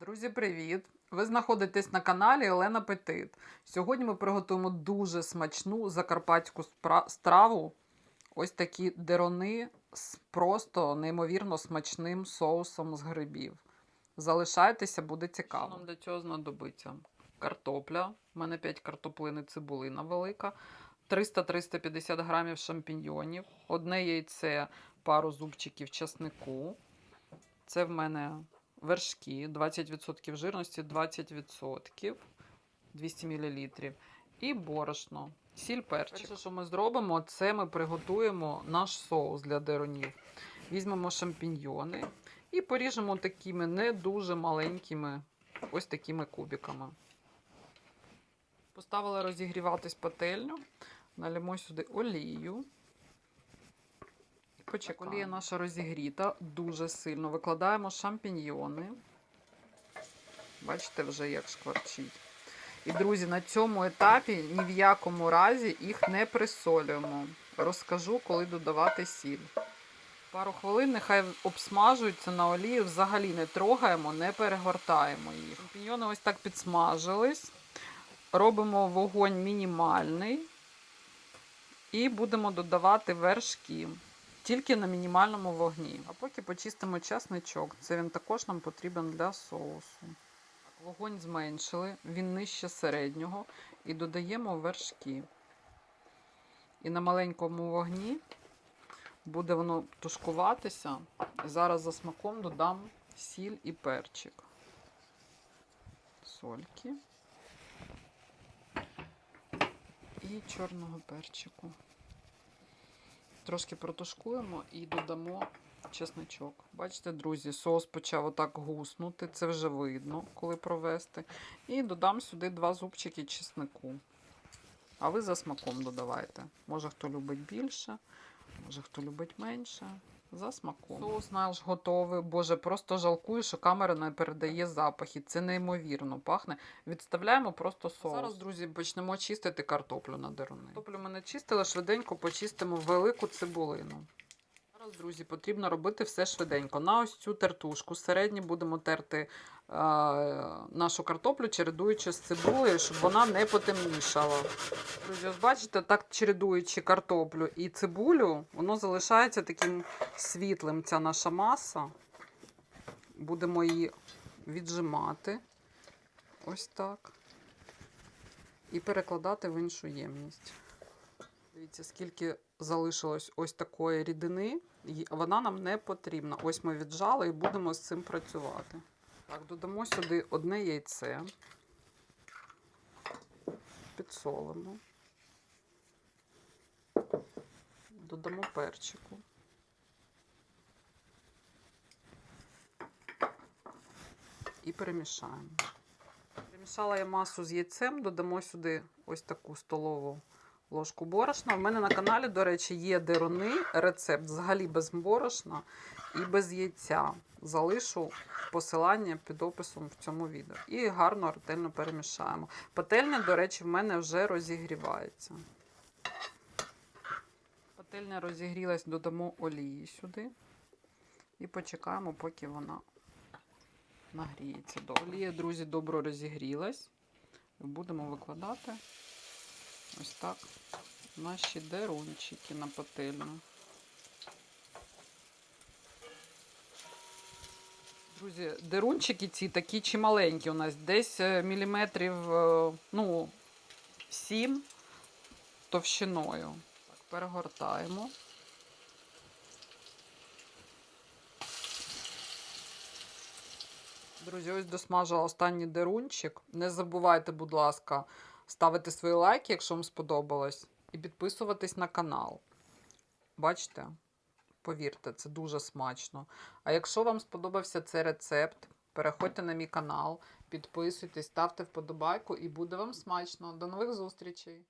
Друзі, привіт! Ви знаходитесь на каналі Олена Петит. Сьогодні ми приготуємо дуже смачну закарпатську страву. Ось такі дерони з просто неймовірно смачним соусом з грибів. Залишайтеся, буде цікаво. Що нам для цього знадобиться? Картопля. У мене 5 картоплини, цибулина велика. 300-350 грамів шампіньйонів, одне яйце, пару зубчиків часнику. Це в мене вершки, 20% жирності, 20%, 200 мл. І борошно, сіль перчик. Перше, що ми зробимо, це ми приготуємо наш соус для деронів. Візьмемо шампіньйони і поріжемо такими не дуже маленькими, ось такими кубиками. Поставила розігріватись пательню, налємо сюди олію. Почекаємо. Олія наша розігріта дуже сильно. Викладаємо шампіньйони. Бачите, вже як шкварчить. І, друзі, на цьому етапі ні в якому разі їх не присолюємо. Розкажу, коли додавати сіль. Пару хвилин нехай обсмажуються на олії, взагалі не трогаємо, не перегортаємо їх. Шампіньйони ось так підсмажились. Робимо вогонь мінімальний. І будемо додавати вершки тільки на мінімальному вогні. А поки почистимо часничок. Це він також нам потрібен для соусу. Вогонь зменшили, він нижче середнього. І додаємо вершки. І на маленькому вогні буде воно тушкуватися. Зараз за смаком додам сіль і перчик. Сольки. І чорного перчику. Трошки протушкуємо і додамо чесничок. Бачите, друзі, соус почав отак гуснути. Це вже видно, коли провести. І додам сюди два зубчики чеснику. А ви за смаком додавайте. Може, хто любить більше, може, хто любить менше. За смаком. Соус наш готовий. Боже, просто жалкую, що камера не передає запахи. Це неймовірно пахне. Відставляємо просто соус. Зараз, друзі, почнемо чистити картоплю на деруни. Картоплю ми не чистили, швиденько почистимо велику цибулину. Зараз, друзі, потрібно робити все швиденько. На ось цю тертушку середню будемо терти е, нашу картоплю, чередуючи з цибулею, щоб вона не потемнішала. Друзі, ось бачите, так чередуючи картоплю і цибулю, воно залишається таким світлим, ця наша маса. Будемо її віджимати. Ось так. І перекладати в іншу ємність. Дивіться, скільки залишилось ось такої рідини, вона нам не потрібна. Ось ми віджали і будемо з цим працювати. Так, додамо сюди одне яйце, підсолимо, додамо перчику. І перемішаємо. Перемішала я масу з яйцем, додамо сюди ось таку столову ложку борошна. У мене на каналі, до речі, є деруни, рецепт взагалі без борошна і без яйця. Залишу посилання під описом в цьому відео. І гарно ретельно перемішаємо. Пательня, до речі, в мене вже розігрівається. Пательня розігрілась, додамо олії сюди. І почекаємо, поки вона нагріється. Олія, друзі, добре розігрілась. Будемо викладати ось так наші дерунчики на пательню. Друзі, дерунчики ці такі чималенькі у нас, десь е, міліметрів е, ну, 7 товщиною. Так, перегортаємо. Друзі, ось досмажила останній дерунчик. Не забувайте, будь ласка, ставити свої лайки, якщо вам сподобалось, і підписуватись на канал. Бачите? Повірте, це дуже смачно. А якщо вам сподобався цей рецепт, переходьте на мій канал, підписуйтесь, ставте вподобайку і буде вам смачно. До нових зустрічей!